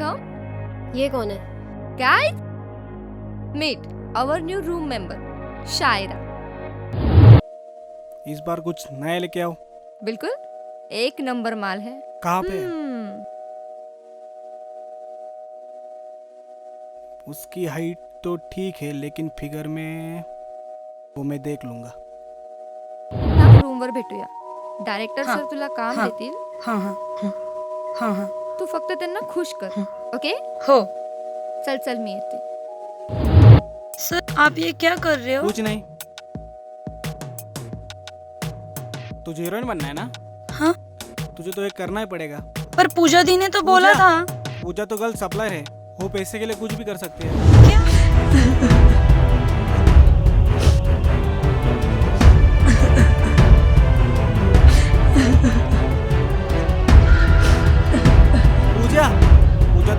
कम ये कौन है? Guys meet our new room member Shaira इस बार कुछ नया लेके आओ। बिल्कुल एक नंबर माल है। कहाँ पे हम्म, उसकी हाइट तो ठीक है लेकिन फिगर में वो मैं देख लूँगा। रूमवर भेटूया डायरेक्टर हा, सर तुला काम हा. देतील हाँ। हाँ हाँ हाँ हाँ। तू फक्त त्यांना खुश कर ओके? हो. चल चल मी येते. सर आप ये क्या कर रहे हो? कुछ नहीं। तुझे हीरोइन बनना है ना? हाँ। तुझे तो एक करना ही पड़ेगा। पर पूजा दी ने तो बोला था। पूजा तो गर्ल सप्लायर है। वो पैसे के लिए कुछ भी कर सकती है। क्या?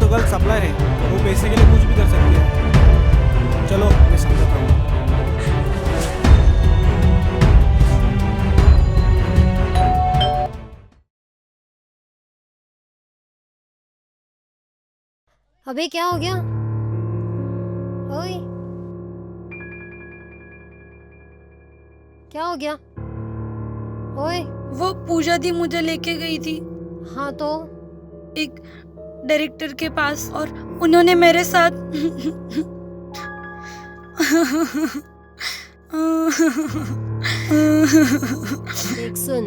पूजा तो गर्ल सप्लायर है वो पैसे के लिए कुछ भी कर सकती है। चलो मैं समझाता हूँ। अबे क्या हो गया? ओए। क्या हो गया? ओए। वो पूजा दी मुझे लेके गई थी। हाँ तो? एक डायरेक्टर के पास और उन्होंने मेरे साथ देख सुन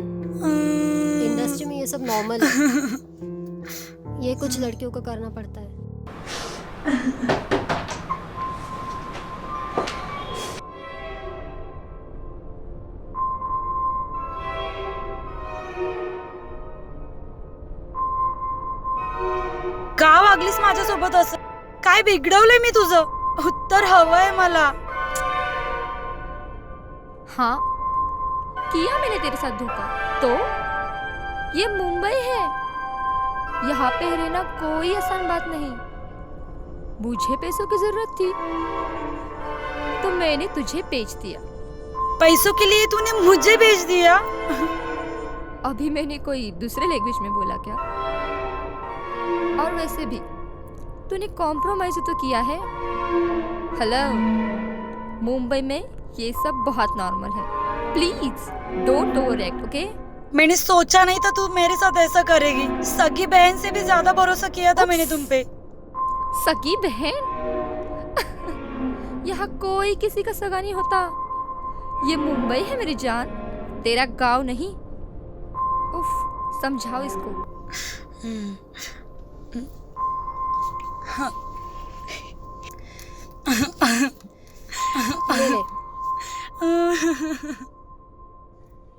इंडस्ट्री में ये सब नॉर्मल है। ये कुछ लड़कियों को करना पड़ता है। माझ्यासोबत असं काय बिघडवलंय मी तुझं? उत्तर हवंय मला. हाँ? किया मैंने तेरे साथ धोखा? तो? ये मुंबई है। यहाँ पे रहना कोई आसान बात नहीं। मुझे पैसों की जरूरत थी। तो मैंने तुझे बेच दिया। पैसों के लिए तूने मुझे भेज दिया? अभी मैंने कोई दूसरे लैंग्वेज में बोला क्या? और वैसे भी तूने कॉम्प्रोमाइज तो किया है। हेलो मुंबई में ये सब बहुत नॉर्मल है। Please don't overact okay मैंने सोचा नहीं था तू मेरे साथ ऐसा करेगी। सगी बहन से भी ज़्यादा भरोसा किया था मैंने तुम पे। सगी बहन? यहाँ कोई किसी का सगा नहीं होता। ये मुंबई है मेरी जान तेरा गाँव नहीं। उफ समझाओ इसको।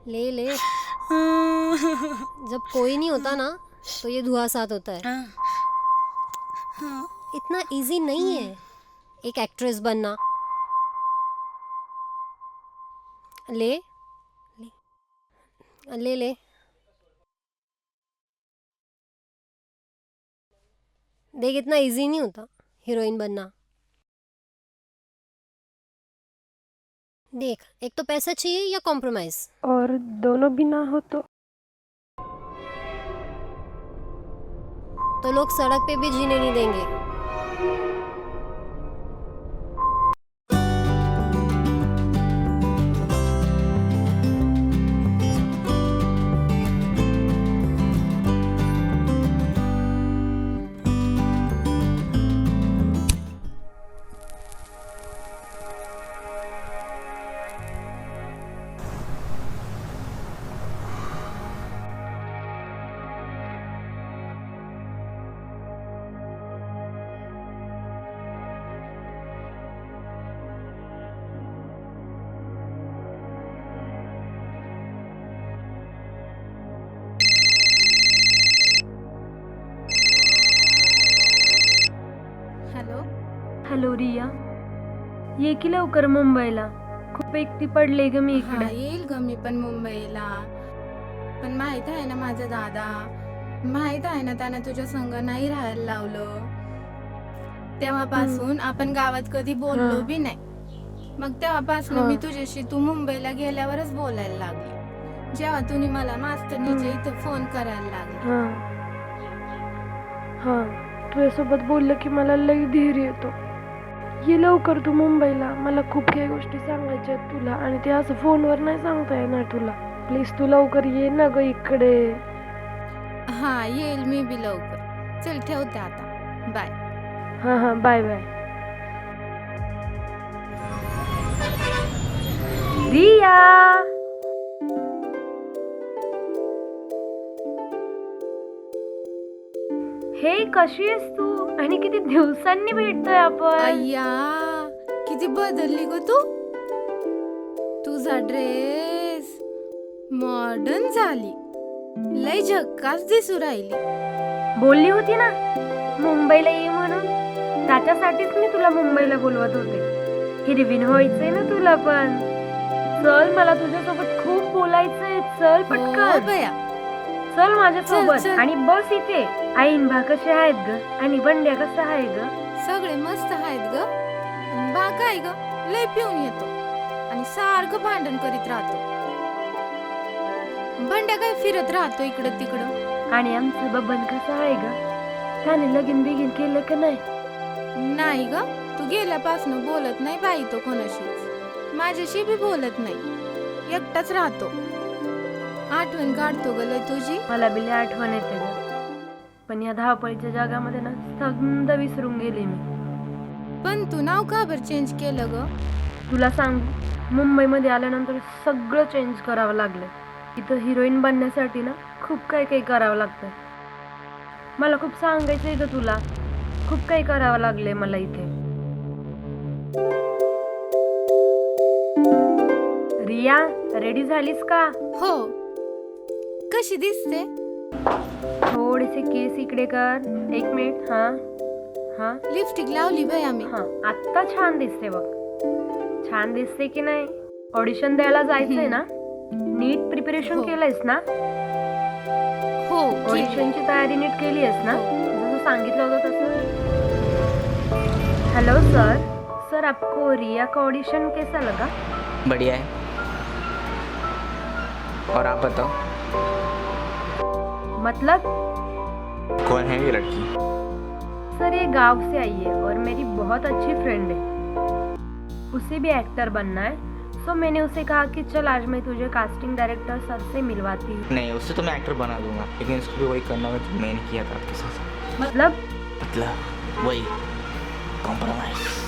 ले ले ले। जब कोई नहीं होता ना तो ये धुआँ साथ होता है। इतना इजी नहीं है एक एक्ट्रेस बनना। ले ले ले। देख इतना इजी नहीं होता हीरोइन बनना। देख एक तो पैसा चाहिए या कॉम्प्रोमाइज और दोनों भी ना हो तो? तो लोग सड़क पे भी जीने नहीं देंगे। हॅलो रिया ये की लवकर मुंबईला? खूप एकटी पडले ग मी हा इकडे येईल ग मी पण मुंबईला. पण माहीत आहे ना माझा दादा? माहीत आहे ना त्याने तुझ्या संग नाही राहायला लावलं? तेव्हापासून आपण गावात कधी बोललो हा. बी नाही. मग तेव्हापासून हा. मी तुझ्याशी तू मुंबईला गेल्यावरच बोलायला लागली. जेव्हा तुम्ही मला मास्तरनीच्या इथे फोन करायला लागला. हा. हा. तुझ्यासोबत बोललं की मला लई धीर येतो. ये लवकर तू मुंबईला. मला खूप काही गोष्टी सांगायच्या आहेत तुला आणि ते असं फोनवर नाही सांगता येणार तुला. प्लीज तू लवकर ये ना ग इकडे. हा येईल मी बी लवकर. चल ठेवते आता. बाय हां हां बाय बाय रिया हे कशी आहेस तू? आणि किती दिवसांनी भेटतोय आपण. अय्या किती बदलली ग तू. तुझा ड्रेस मॉडर्न झाली. लय झक्कास दिसू राहिली. बोलली होती ना मुंबईला ये म्हणून. त्याच्यासाठीच मी तुला मुंबईला बोलवत होते. हिरवीन व्हायचंय ना तुला पण. चल मला तुझ्यासोबत खूप बोलायचंय. चल हो पटकन. बया. चल माझ्यासोबत. चल, चल. आणि बस इथे. आईन बा कसे आहेत ग? आणि बंड्या कसा आहे ग? सगळे मस्त आहेत ग. बा काय ग? लय पिऊन येतो. आणि सारखं भांडण करीत राहतो. बंड्या काय फिरत राहतो इकडं तिकडं? आणि आमचं बबन कसं आहे ग? त्याने लगीन बिगीन केलं का नाही? नाही ग. तू गेल्यापासून बोलत नाही बाई तो कोणाशीच. माझ्याशी बी बोलत नाही. एकटाच राहतो. आठवण काढतो ग लय तुझी. मला बिले आठवण येते ग. पण या धावपळीच्या जगामध्ये ना थंड विसरून गेले मी. पण तू नाव का बरं चेंज केलं ग? तुला सांग मुंबईमध्ये आल्यानंतर सगळं चेंज करावं लागलं. इथं हिरोईन बनण्यासाठी ना खूप काही काही करावं लागतं. मला खूप सांगायचं आहे ग तुला. खूप काही करावं लागलंय मला इथे. रिया रेडी झालीस का? हो. कशी दिसते? थोडेसे केस इकडे कर. एक मिनिट. हा. हा. लिपस्टिक लावली बाई आम्ही. हा. आत्ता छान दिसते बघ. छान दिसते की नाही? ऑडिशन द्यायला जायचंय ना? नीट प्रिपरेशन हो. केलंयस ना? हो केली. ऑडिशनची तयारी नीट केली आहेस ना जसं सांगितलं होतं तसं. हेलो सर सर आपको रिया का ऑडिशन कैसा लगा? बढ़िया है. और आप बताओ। मतलब? कौन है ये लड़की? सर ये गाँव से आई है और मेरी बहुत अच्छी फ्रेंड है। उसे भी एक्टर बनना है। सो मैंने उसे कहा कि चल आज मैं तुझे कास्टिंग डायरेक्टर सर से मिलवाती हूँ। नहीं उससे तो मैं एक्टर बना दूँगा लेकिन इसको भी वही करना होगा जो मैंने किया था आपके साथ। मतलब? मतलब वही। कॉम्प्रोमाइज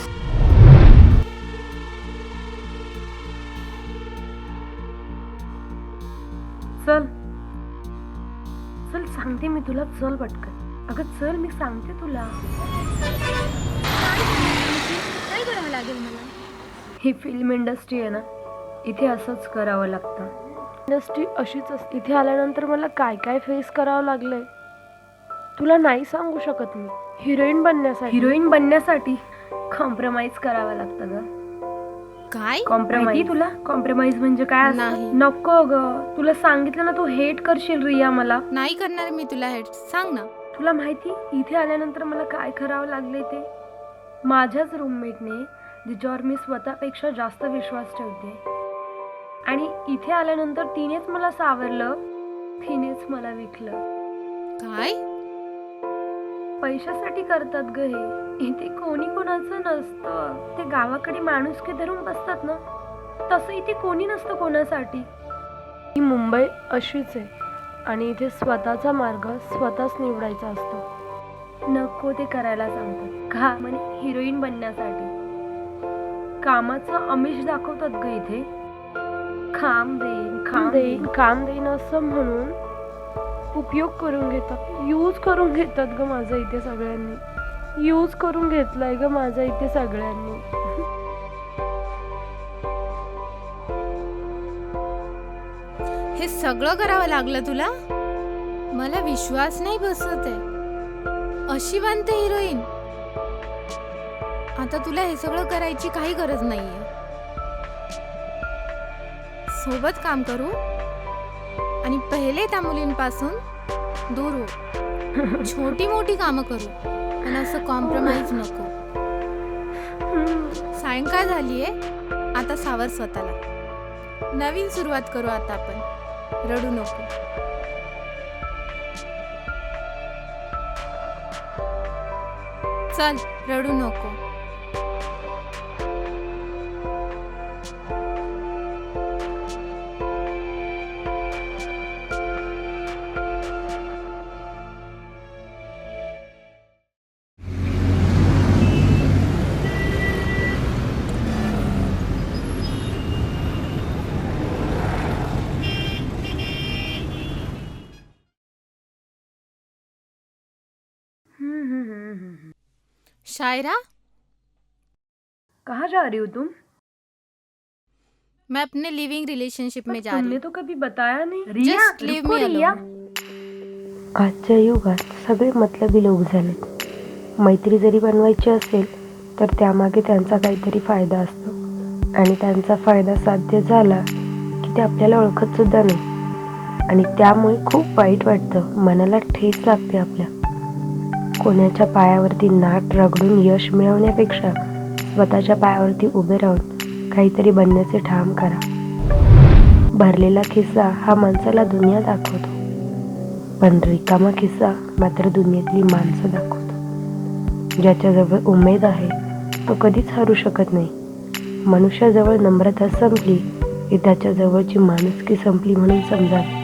सांगते मी तुला चल पटकन. अगं चल मी सांगते तुला. काय करावं लागेल मला? ही फिल्म इंडस्ट्री आहे ना इथे असंच करावं लागतं. इंडस्ट्री अशीच असते इथे आल्यानंतर मला काय काय फेस करावं लागलंय? तुला नाही सांगू शकत मी. हिरोईन बनण्यासाठी. हिरोईन बनण्यासाठी? कॉम्प्रोमाइज करावं लागतं ग. काय? कॉम्प्रोमाइज तुला? कॉम्प्रोमाइज म्हणजे काय असतं? नाही. नको ग. तुला सांगितलं ना तू हेट करशील रिया मला. नाही करणार मी तुला हेट सांग ना. तुला माहिती इथे आल्यानंतर मला काय करावं लागले ते? माझ्याच रूममेटने जिच्यावर मी स्वतःपेक्षा जास्त विश्वास ठेवते. आणि इथे आल्यानंतर तिनेच मला सावरलं तिनेच मला विकलं. काय? पैशासाठी करतात ग हे. इथे कोणी कोणाचं नसतं. ते गावाकडे माणुसकी धरून बसतात ना. तसं इथे कोणी नसतं कोणासाठी. ही मुंबई अशीच आहे. आणि इथे स्वतःचा मार्ग स्वतःच निवडायचा असतो. नको ते करायला सांगतात. का म्हणे हिरोईन बनण्यासाठी. कामाचं आमिष दाखवतात ग इथे. काम देईन काम देईन काम देईन असं म्हणून उपयोग करून घेतात. यूज करून घेतात ग माझं इथे सगळ्यांनी. यूज करून घेतलाय ग माझं इथे सगळ्यांनी. हे सगळं करावं लागलं तुला? मला विश्वास नाही बसत आहे. अशी बांधते हिरोईन. आता तुला हे सगळं करायची काही गरज नाहीये. सोबत काम करू? आणि पहिले त्या मुलींपासून दूर हो. छोटी मोठी कामं करू पण असं कॉम्प्रोमाइज नको. सायंकाळ झालीये आता सावर स्वतःला. नवीन सुरुवात करू आता आपण. रडू नको. चल रडू नको. शायरा? कहाँ जा रही हो तुम? मैं अपने लिविंग रिलेशनशिप में जा रही तुमने हूँ। तो कभी बताया नहीं। Riya Just leave me alone. आजच्या युगात सगळे मतलबी लोक झालेत। मैत्री जरी बनवायची असेल तर त्यामागे त्यांचा काहीतरी फायदा असतो. आणि त्यांचा फायदा साध्य झाला की ते आपल्याला ओळखत सुद्धा नाही. आणि त्यामुळे खूप वाईट वाटतं. मनाला ठेच लागते आपल्या. कोणाच्या पायावरती नाट रगडून यश मिळवण्यापेक्षा स्वतःच्या पायावरती उभे राहून काहीतरी बनण्याचे ठाम करा. भरलेला खिस्सा हा माणसाला दुनिया दाखवतो. पण रिकामा खिस्सा मात्र दुनियेतली माणसं दाखवतो. ज्याच्याजवळ उमेद आहे तो कधीच हरू शकत नाही. मनुष्याजवळ नम्रता संपली की त्याच्याजवळची माणुसकी संपली म्हणून समजावी.